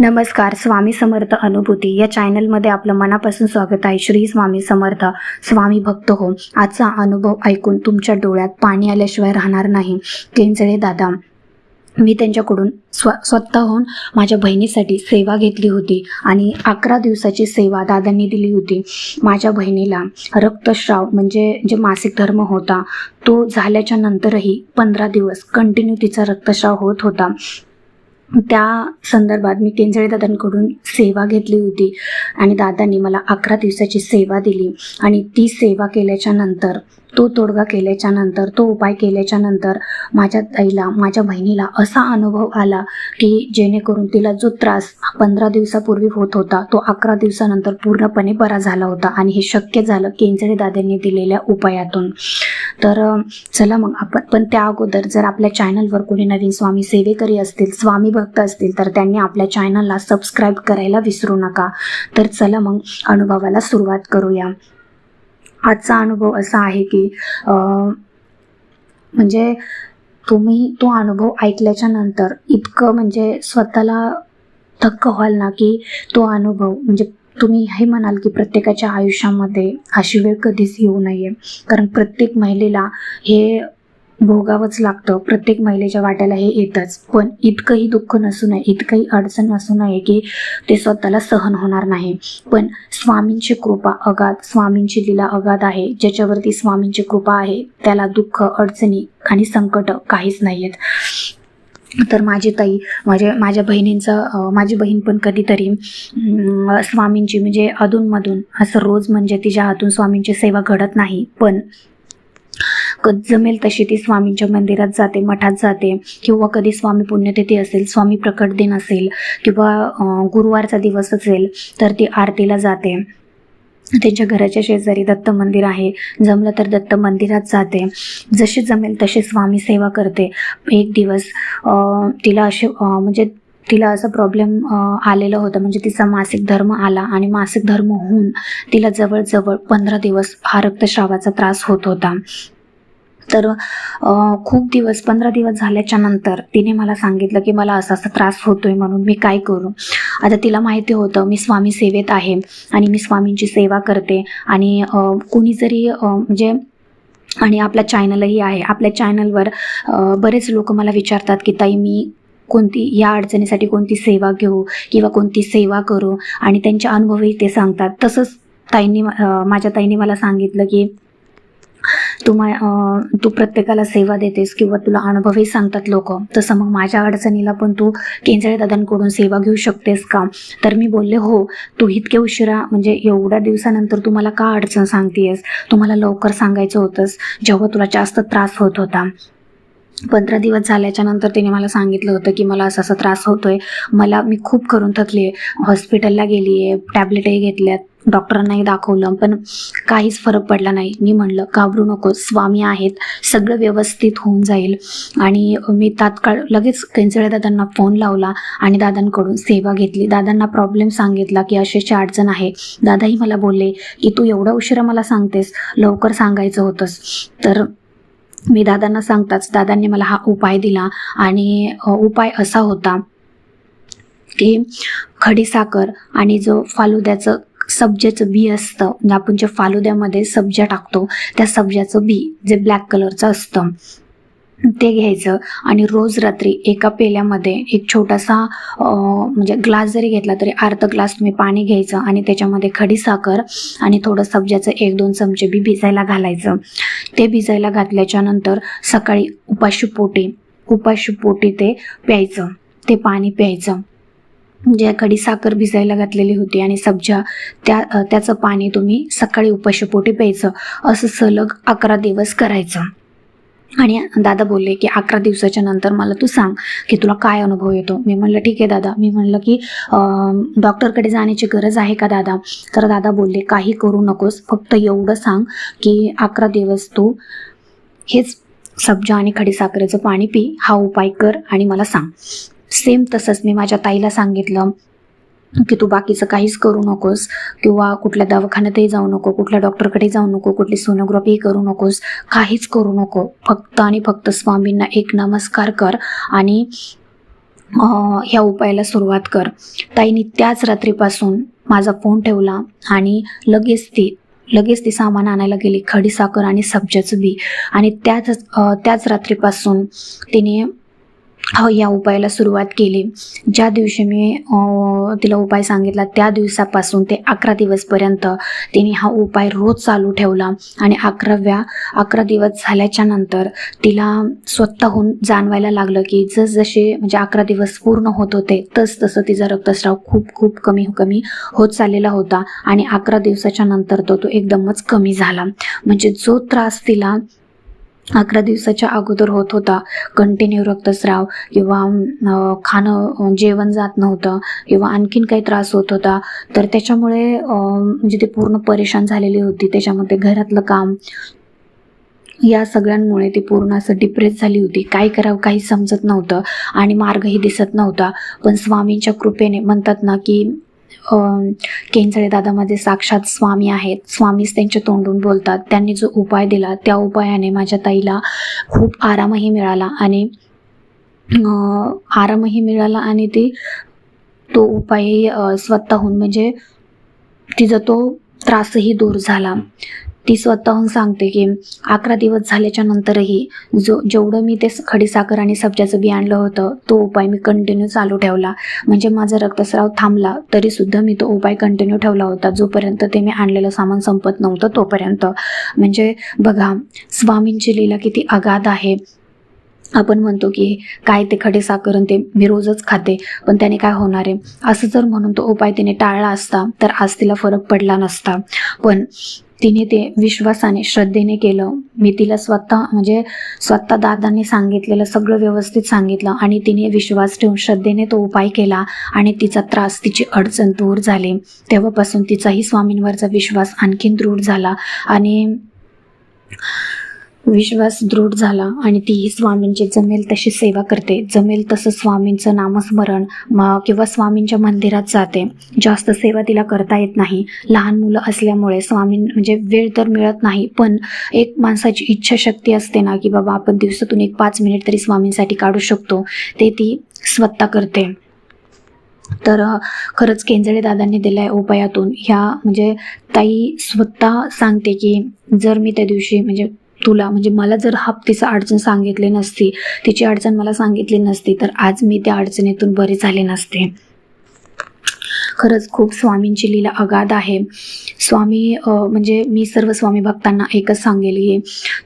नमस्कार स्वामी समर्थ अनुभूती. या चॅनलमध्ये आपलं मनापासून स्वागत आहे. श्री स्वामी समर्थ स्वामी भक्त हो. आजचा अनुभव ऐकून तुमच्या डोळ्यात पाणी आल्याशिवाय राहणार नाही. केंचळे दादा मी त्यांच्याकडून स्व स्वतःहून माझ्या बहिणीसाठी सेवा घेतली होती आणि अकरा दिवसाची सेवा दादांनी दिली होती. माझ्या बहिणीला रक्तस्राव म्हणजे जे मासिक धर्म होता तो झाल्याच्या नंतरही पंधरा दिवस कंटिन्यू तिचा रक्तस्राव होत होता. त्या संदर्भात मी केंजळे दादांकडून सेवा घेतली होती. आणि दादांनी मला अकरा दिवसाची सेवा दिली. आणि ती सेवा केल्याच्यानंतर तो तोडगा केल्याच्यानंतर तो उपाय केल्याच्यानंतर माझ्या ताईला माझ्या बहिणीला असा अनुभव आला की जेणेकरून तिला जो त्रास पंधरा दिवसापूर्वी होत होता तो अकरा दिवसानंतर पूर्णपणे बरा झाला होता आणि हे शक्य झालं केंजळे दादांनी दिलेल्या उपायातून. तर चला मग आपण पण त्या अगोदर जर आपल्या चॅनलवर कोणी नवीन स्वामी सेवेकरी असतील स्वामी भक्त असतील तर त्यांनी आपल्या चॅनलला सबस्क्राईब करायला विसरू नका. तर चला मग अनुभवाला सुरुवात करूया. आजचा अनुभव असा आहे की म्हणजे तुम्ही तो अनुभव ऐकल्याच्या नंतर इतकं म्हणजे स्वतःला थक्क व्हाल ना की तो अनुभव म्हणजे तुम्ही हे म्हणाल की प्रत्येकाच्या आयुष्यामध्ये अशी वेळ कधीच येऊ नये. कारण प्रत्येक महिलेला हे भोगावंच लागतं. प्रत्येक महिलेच्या वाट्याला हे येतंच. पण इतकंही दुःख नसू नये इतकंही अडचण नसू नये की ते स्वतःला सहन होणार नाही. पण स्वामींची कृपा अगाध स्वामींची लीला अगाध आहे. ज्याच्यावरती स्वामींची कृपा आहे त्याला दुःख अडचणी आणि संकट काहीच नाही आहेत तर माझी ताई माझ्या माझ्या बहिणींचं माझी बहीण पण कधीतरी स्वामींची म्हणजे अधूनमधून असं रोज म्हणजे तिच्या हातून स्वामींची सेवा घडत नाही. पण जमेल तशी ती स्वामींच्या मंदिरात जाते मठात जाते. किंवा कधी स्वामी पुण्यतिथी असेल स्वामी प्रकट दिन असेल किंवा गुरुवारचा दिवस असेल तर ती आरतीला जाते. त्यांच्या घराच्या शेजारी दत्त मंदिर आहे. जमलं तर दत्त मंदिरात जाते. जशी जमेल तशी स्वामी सेवा करते. एक दिवस तिला असे म्हणजे तिला असं प्रॉब्लेम आलेला होता. म्हणजे तिचा मासिक धर्म आला आणि मासिक धर्म होऊन तिला जवळजवळ पंधरा दिवस हा रक्तस्रावाचा त्रास होत होता. तर खूप दिवस पंधरा दिवस झाल्याच्यानंतर तिने मला सांगितलं की मला असा असा त्रास होतोय म्हणून मी काय करू? आता तिला माहिती होतं मी स्वामी सेवेत आहे आणि मी स्वामींची सेवा करते आणि कुणी जरी म्हणजे आणि आपला चॅनलही आहे. आपल्या चॅनलवर बरेच लोक मला विचारतात की ताई मी कोणती या अडचणीसाठी कोणती सेवा घेऊ किंवा कोणती सेवा करू? आणि त्यांचे अनुभवही ते सांगतात. तसंच ताईंनी माझ्या ताईंनी मला सांगितलं की तू मा तू प्रत्येकाला सेवा देतेस किंवा तुला अनुभवही सांगतात लोक तसं मग माझ्या अडचणीला पण तू केंजळे दादांकडून सेवा घेऊ शकतेस का? तर मी बोलले हो तू इतके उशिरा म्हणजे एवढ्या दिवसानंतर तू मला का अडचण सांगतेस तू मला लवकर सांगायचं होतंस जेव्हा तुला जास्त त्रास होत होता. पंधरा दिवस झाल्याच्यानंतर तिने मला सांगितलं होतं की मला असा असा त्रास होतोय. मला मी खूप करून थकली आहे हॉस्पिटलला गेली आहे टॅबलेटही घेतल्यात डॉक्टरांनाही दाखवलं पण काहीच फरक पडला नाही. मी म्हणलं घाबरू नको स्वामी आहेत सगळं व्यवस्थित होऊन जाईल. आणि मी तात्काळ लगेच कैंचळे दादांना फोन लावला आणि दादांकडून सेवा घेतली. दादांना प्रॉब्लेम सांगितला की असे अडचण आहे दादाही मला बोलले की तू एवढा उशिरा मला सांगतेस लवकर सांगायचं होतंस. तर मी दादांना सांगताच दादांनी मला हा उपाय दिला आणि उपाय असा होता की खडीसाखर आणि जो फालुद्याचं सब्ज्याचं बी असतं म्हणजे आपण जे फालुद्यामध्ये सब्जा टाकतो त्या सब्जाचं बी जे ब्लॅक कलरचं असतं. ते घ्यायचं. आणि रोज रात्री एका पेल्यामध्ये एक छोटासा म्हणजे ग्लास जरी घेतला तरी अर्धा ग्लास तुम्ही पाणी घ्यायचं आणि त्याच्यामध्ये खडीसाखर आणि थोडं सब्जाचं एक दोन चमचे बी भिजायला घालायचं. ते भिजायला घातल्याच्या नंतर सकाळी उपाशी पोटी उपाशी पोटी ते प्यायचं. ते पाणी प्यायचं. म्हणजे ज्या कडी साखर भिजायला घातलेली होती आणि सब्जा त्या त्याचं पाणी तुम्ही सकाळी उपाशीपोटी प्यायचं. असं सलग अकरा दिवस करायचं. आणि दादा बोलले की अकरा दिवसाच्या नंतर मला तू सांग की तुला काय अनुभव येतो. मी म्हणलं ठीक आहे दादा. मी म्हणलं की डॉक्टरकडे जाण्याची गरज आहे का दादा? तर दादा बोलले काही करू नकोस. फक्त एवढं सांग की अकरा दिवस तू हेच सब्जा आणि खडीसाखरेचं पाणी पी. हा उपाय कर आणि मला सांग. सेम तसंच मी माझ्या ताईला सांगितलं. की तू बाकीचं काहीच करू नकोस किंवा कुठल्या दवाखान्यातही जाऊ नको कुठल्या डॉक्टरकडे जाऊ नको कुठली सोनोग्राफी करू नकोस काहीच करू नको. फक्त आणि फक्त स्वामींना एक नमस्कार कर आणि ह्या उपायाला सुरुवात कर. ताईनी त्याच रात्रीपासून माझा फोन ठेवला आणि लगेच ती लगेच ती सामान आणायला गेली खडीसाखर आणि सब्जाचं बी. आणि त्याच त्याच रात्रीपासून तिने या उपायाला सुरुवात केली. ज्या दिवशी मी तिला उपाय सांगितला त्या दिवसापासून ते अकरा दिवसपर्यंत तिने हा उपाय रोज चालू ठेवला. आणि अकराव्या अकरा दिवस झाल्याच्यानंतर तिला स्वतःहून जाणवायला लागलं की जसजसे म्हणजे अकरा दिवस पूर्ण होत होते तस तसं तिचा रक्तस्राव खूप खूप कमी कमी होत चाललेला होता. आणि अकरा दिवसाच्या नंतर तो तो एकदमच कमी झाला. म्हणजे जो त्रास तिला अकरा दिवसाच्या अगोदर होत होता. कंटिन्यू रक्तस्राव किंवा खाणं जेवण जात नव्हतं किंवा आणखीन काही त्रास होत होता. तर त्याच्यामुळे म्हणजे ती पूर्ण परेशान झालेली होती. त्याच्यामध्ये घरातलं काम या सगळ्यांमुळे ती पूर्ण असं डिप्रेस झाली होती. काय करावं काही समजत नव्हतं आणि मार्गही दिसत नव्हता. पण स्वामींच्या कृपेने म्हणतात ना की केंचळे दादा माझे साक्षात स्वामी आहेत. स्वामीच त्यांच्या तोंडून बोलतात. त्यांनी जो उपाय दिला त्या उपायाने माझ्या ताईला खूप आरामही मिळाला आणि आरामही मिळाला आणि ती तो उपायही स्वतःहून म्हणजे तिचा तो त्रासही दूर झाला. ती स्वतःहून सांगते की अकरा दिवस झाल्याच्या नंतरही जो जेवढं मी ते खडीसाखर आणि सब्जाचं बी आणलं होतं तो उपाय मी कंटिन्यू चालू ठेवला. म्हणजे माझा रक्तस्राव थांबला तरी सुद्धा मी तो उपाय कंटिन्यू ठेवला होता. जोपर्यंत ते मी आणलेलं सामान संपत नव्हतं तोपर्यंत. म्हणजे बघा स्वामींची लीला किती अगाध आहे. आपण म्हणतो की काय ते खडे साखर आणि ते मी रोजच खाते. पण त्याने काय होणार आहे? असं जर म्हणून तो उपाय तिने टाळला असता तर आज तिला फरक पडला नसता. पण तिने ते विश्वासाने श्रद्धेने केलं. मी तिला स्वतः म्हणजे स्वतः दादांनी सांगितलेलं सगळं व्यवस्थित सांगितलं आणि तिने विश्वास ठेवून श्रद्धेने तो उपाय केला आणि तिचा त्रास तिची अडचण दूर झाली. तेव्हापासून तिचाही स्वामींवरचा विश्वास आणखीन दृढ झाला आणि विश्वास दृढ झाला आणि ती स्वामींची जमेल तशी सेवा करते. जमेल तसं स्वामींचं नामस्मरण म किंवा स्वामींच्या मंदिरात जाते. जास्त सेवा तिला करता येत नाही. लहान मुलं असल्यामुळे स्वामी म्हणजे वेळ तर मिळत नाही पण एक माणसाची इच्छाशक्ती असते ना की बाबा आपण दिवसातून एक पाच मिनिट तरी स्वामींसाठी काढू शकतो. ते ती स्वतः करते. तर खरंच केंजळे दादांनी दिलाय उपायातून. ह्या म्हणजे ताई स्वतः सांगते की जर मी त्या दिवशी म्हणजे तुला म्हणजे मला जर हा तिचं अडचण सांगितली नसती तिची अडचण मला सांगितली नसती तर आज मी त्या अडचणीतून बरे झाले नसते. खरंच खूप स्वामींची लीला अगाध आहे. स्वामी म्हणजे मी सर्व स्वामी भक्तांना एकच सांगेल की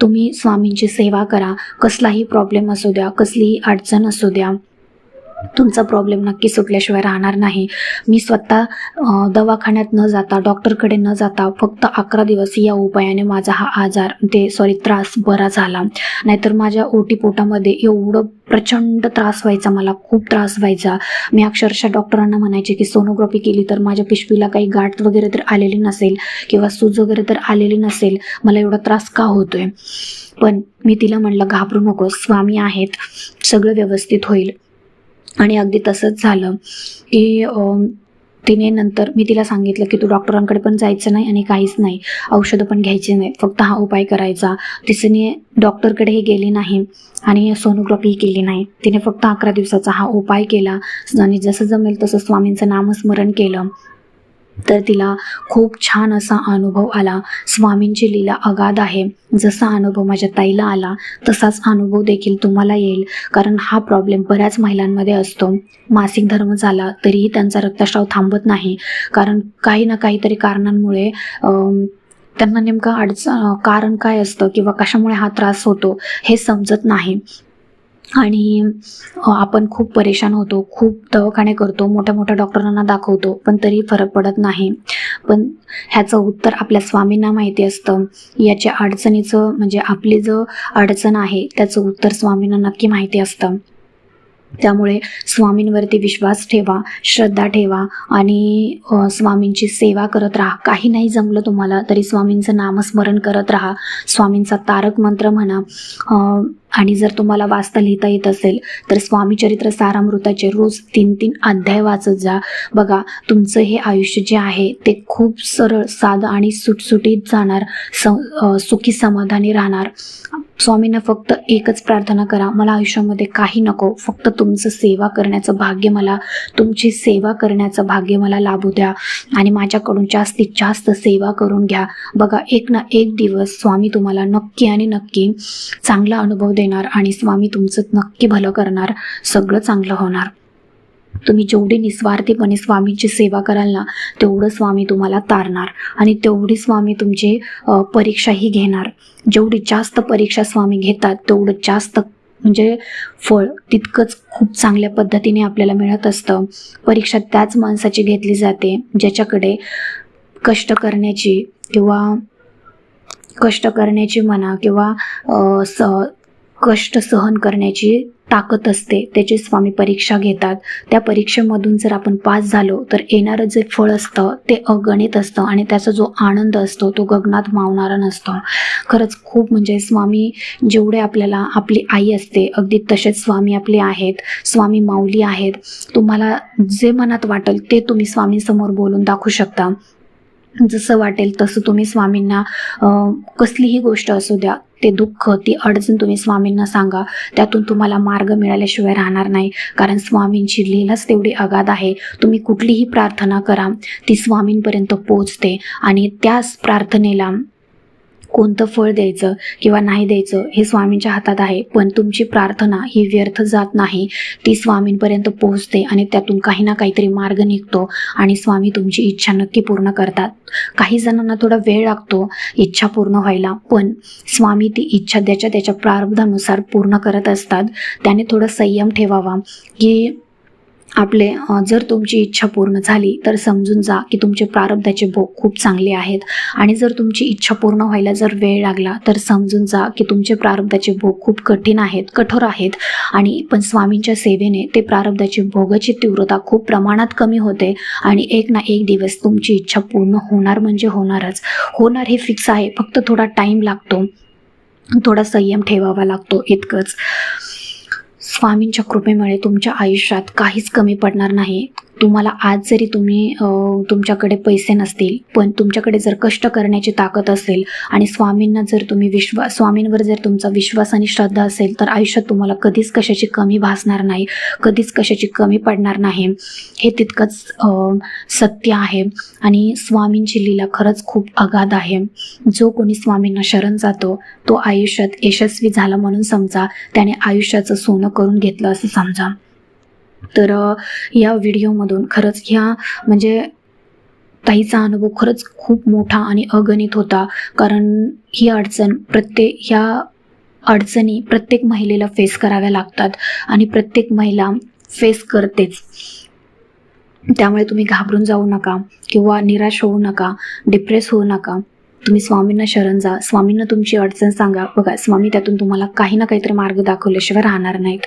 तुम्ही स्वामींची सेवा करा. कसलाही प्रॉब्लेम असू द्या कसलीही अडचण असू द्या. तुमचा प्रॉब्लेम नक्की सुटल्याशिवाय राहणार नाही. मी स्वतः दवाखान्यात न जाता डॉक्टरकडे न जाता फक्त अकरा दिवस या उपायाने माझा हा आजार ते सॉरी त्रास बरा झाला. नाहीतर माझ्या ओटीपोटामध्ये एवढं प्रचंड त्रास व्हायचा मला खूप त्रास व्हायचा. मी अक्षरशः डॉक्टरांना म्हणायचे की सोनोग्राफी केली तर माझ्या पिशवीला काही गाठ वगैरे तर आलेली नसेल किंवा सूज वगैरे तर आलेली नसेल मला एवढा त्रास का होतोय? पण मी तिला म्हणलं घाबरू नको स्वामी आहेत सगळं व्यवस्थित होईल. आणि अगदी तसंच झालं की तिने नंतर मी तिला सांगितलं की तू डॉक्टरांकडे पण जायचं नाही आणि काहीच नाही. औषधं पण घ्यायची नाही. फक्त हा उपाय करायचा. तिने डॉक्टरकडेही गेली नाही आणि सोनोग्राफीही केली नाही. तिने फक्त अकरा दिवसाचा हा उपाय केला आणि जसं जमेल तसं स्वामींचं नामस्मरण केलं. तर तिला खूप छान असा अनुभव आला. स्वामींची लीला अगाध आहे. जसा अनुभव माझ्या ताईला आला तसाच अनुभव देखील तुम्हाला येईल. कारण हा प्रॉब्लेम बऱ्याच महिलांमध्ये असतो. मासिक धर्म झाला तरीही त्यांचा रक्तस्राव थांबत नाही. कारण काही ना काहीतरी कारणांमुळे त्यांना नेमकं अडचण कारण काय असतं किंवा कशामुळे हा त्रास होतो हे समजत नाही. आणि आपण खूप परेशान होतो खूप दवाखाने करतो मोठ्या मोठ्या डॉक्टरांना दाखवतो पण तरी फरक पडत नाही. पण ह्याचं उत्तर आपल्या स्वामींना माहिती असतं. याच्या अडचणीचं म्हणजे आपली जो अडचण आहे त्याचं उत्तर स्वामींना नक्की माहिती असतं. त्यामुळे स्वामींवरती विश्वास ठेवा श्रद्धा ठेवा आणि स्वामींची सेवा करत राहा. काही नाही जमलं तुम्हाला तरी स्वामींचं नामस्मरण करत राहा. स्वामींचा तारक मंत्र म्हणा आणि जर तुम्हाला वाचता लिहिता येत असेल तर स्वामी चरित्र सारामृताचे रोज तीन तीन अध्याय वाचत जा. बघा तुमचं हे आयुष्य जे आहे ते खूप सरळ साधं आणि सुटसुटीत जाणार स सुखी समाधानी राहणार. स्वामींना फक्त एकच प्रार्थना करा. मला आयुष्यामध्ये काही नको. फक्त तुमचं सेवा करण्याचं भाग्य मला तुमची सेवा करण्याचं भाग्य मला लाभू द्या आणि माझ्याकडून जास्तीत जास्त सेवा करून घ्या. बघा एक ना एक दिवस स्वामी तुम्हाला नक्की आणि नक्की चांगला अनुभव देणार आणि स्वामी तुमचं नक्की भलं करणार. सगळं चांगलं होणार. तुम्ही जेवढी निस्वार्थीपणे स्वामींची सेवा कराल ना तेवढं स्वामी तुम्हाला तारणार. आणि तेवढी स्वामी तुमची परीक्षाही घेणार. जेवढी जास्त परीक्षा स्वामी घेतात तेवढं जास्त म्हणजे फळ तितकंच खूप चांगल्या पद्धतीने आपल्याला मिळत असतं. परीक्षा त्याच माणसाची घेतली जाते ज्याच्याकडे कष्ट करण्याची किंवा कष्ट करण्याची म्हणा किंवा स कष्ट सहन करण्याची ताकद असते त्याची स्वामी परीक्षा घेतात. त्या परीक्षेमधून जर आपण पास झालो तर येणारं जे फळ असतं ते अगणित असतं आणि त्याचा जो आनंद असतो तो गगनात मावणारा नसतो. खरंच खूप म्हणजे स्वामी जेवढे आपल्याला आपली आई असते अगदी तसेच स्वामी आपले आहेत स्वामी माऊली आहेत. तुम्हाला जे मनात वाटेल ते तुम्ही स्वामींसमोर बोलून दाखवू शकता. जसं वाटेल तसं तुम्ही स्वामींना कसलीही गोष्ट असू द्या ते दुःख ती अडचण तुम्ही स्वामींना सांगा. त्यातून तुम्हाला मार्ग मिळाल्याशिवाय राहणार नाही. कारण स्वामींची लीलाच तेवढी अगाध आहे. तुम्ही कुठलीही प्रार्थना करा ती स्वामींपर्यंत पोचते आणि त्याच प्रार्थनेला कोणतं फळ द्यायचं किंवा नाही द्यायचं हे स्वामींच्या हातात आहे पण तुमची प्रार्थना ही व्यर्थ जात नाही. ती स्वामींपर्यंत पोहोचते आणि त्यातून काही ना काहीतरी मार्ग निघतो आणि स्वामी तुमची इच्छा नक्की पूर्ण करतात. काही जणांना थोडा वेळ लागतो इच्छा पूर्ण व्हायला पण स्वामी ती इच्छा त्याच्या त्याच्या प्रारब्धानुसार पूर्ण करत असतात. त्याने थोडं संयम ठेवावा की आपले जर तुमची इच्छा पूर्ण झाली तर समजून जा की तुमचे प्रारब्धाचे भोग खूप चांगले आहेत. आणि जर तुमची इच्छा पूर्ण व्हायला जर वेळ लागला तर समजून जा की तुमचे प्रारब्धाचे भोग खूप कठीण आहेत कठोर आहेत. आणि पण स्वामींच्या सेवेने ते प्रारब्धाची भोगाची तीव्रता खूप प्रमाणात कमी होते. आणि एक ना एक दिवस तुमची इच्छा पूर्ण होणार म्हणजे होणारच. होणार हे फिक्स आहे फक्त थोडा टाईम लागतो. थोडा संयम ठेवावा लागतो इतकंच. स्वामींच्या कृपेमुळे तुमच्या आयुष्यात काहीच कमी पडणार नाही. तुम्हाला आज जरी तुम्ही तुमच्याकडे पैसे नसतील पण तुमच्याकडे जर कष्ट करण्याची ताकद असेल आणि स्वामींना जर तुम्ही विश्वास स्वामींवर जर तुमचा विश्वास आणि श्रद्धा असेल तर आयुष्यात तुम्हाला कधीच कशाची कमी भासणार नाही कधीच कशाची कमी पडणार नाही. हे तितकंच सत्य आहे आणि स्वामींची लीला खरंच खूप अगाध आहे. जो कोणी स्वामींना शरण जातो तो आयुष्यात यशस्वी झाला म्हणून समजा त्याने आयुष्याचं सोनं करून घेतलं असं समजा. तर या व्हिडिओमधून खरंच ह्या म्हणजे ताईचा अनुभव खरंच खूप मोठा आणि अगणित होता. कारण ही अडचण प्रत्येक ह्या अडचणी प्रत्येक महिलेला फेस कराव्या लागतात आणि प्रत्येक महिला फेस करतेच. त्यामुळे तुम्ही घाबरून जाऊ नका किंवा निराश होऊ नका डिप्रेस होऊ नका. तुम्ही स्वामींना शरण जा. स्वामींना तुमची अडचण सांगा. बघा स्वामी त्यातून तुम्हाला काही ना काहीतरी मार्ग दाखवल्याशिवाय राहणार नाहीत.